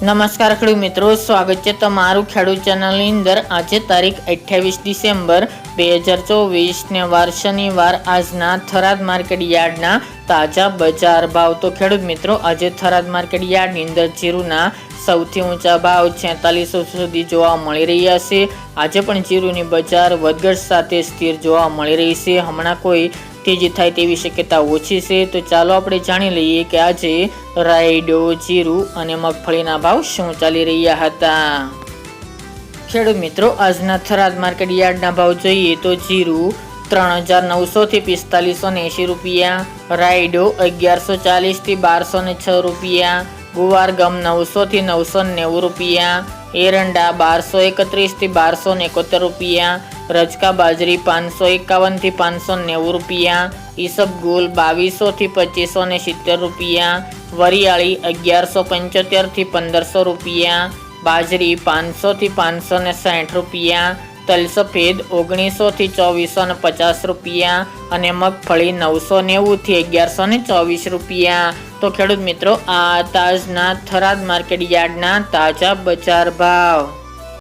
નમસ્કાર ખેડૂત મિત્રો, સ્વાગત છે તમારું ખેડૂત ચેનલની અંદર. આજે તારીખ અઠ્યાવીસ ડિસેમ્બર બે હજાર ચોવીસને વાર શનિવાર. આજના થરાદ માર્કેટ યાર્ડના તાજા બજાર ભાવ. તો ખેડૂત મિત્રો, આજે થરાદ માર્કેટ યાર્ડની અંદર જીરુના સૌથી ઊંચા ભાવ છેતાલીસો સુધી જોવા મળી રહ્યા છે. આજે પણ જીરુની બજાર વધઘટ સાથે સ્થિર જોવા મળી રહી છે. હમણાં કોઈ તેજી થાય તેવી શક્યતા ઓછી છે, તો ચાલો આપણે જાણી લઈએ કે આજે રાયડો, જીરું અને મગફળીના ભાવ શું ચાલી રહ્યા હતા. ખેડૂત મિત્રો, આજના થરાદ માર્કેટ યાર્ડના ભાવ જોઈએ તો જીરું ત્રણ હજાર નવસોથી પિસ્તાલીસો ને એંશી રૂપિયા, રાયડો અગિયારસો ચાલીસથી બારસો ને છ રૂપિયા, ગુવાર ગમ નવસોથી નવસો નેવું રૂપિયા એરંડા બારસો એકત્રીસથી બારસો એકોતેર રૂપિયા, રજકા બાજરી પાંચસો એકાવનથી પાંચસો નેવું રૂપિયા ઈસબગુલ બાવીસોથી પચીસો ને સિત્તેર રૂપિયા, વરિયાળી અગિયારસો પંચોતેરથી પંદરસો રૂપિયા, બાજરી પાંચસોથી પાંચસો ને સાઠ રૂપિયા તલ સફેદ ઓગણીસોથી ચોવીસો ને પચાસ રૂપિયા અને મગફળી નવસો નેવુંથી અગિયારસો ને ચોવીસ રૂપિયા. તો ખેડૂત મિત્રો, આ તાજના થરાદ માર્કેટ યાર્ડના તાજા બજાર ભાવ.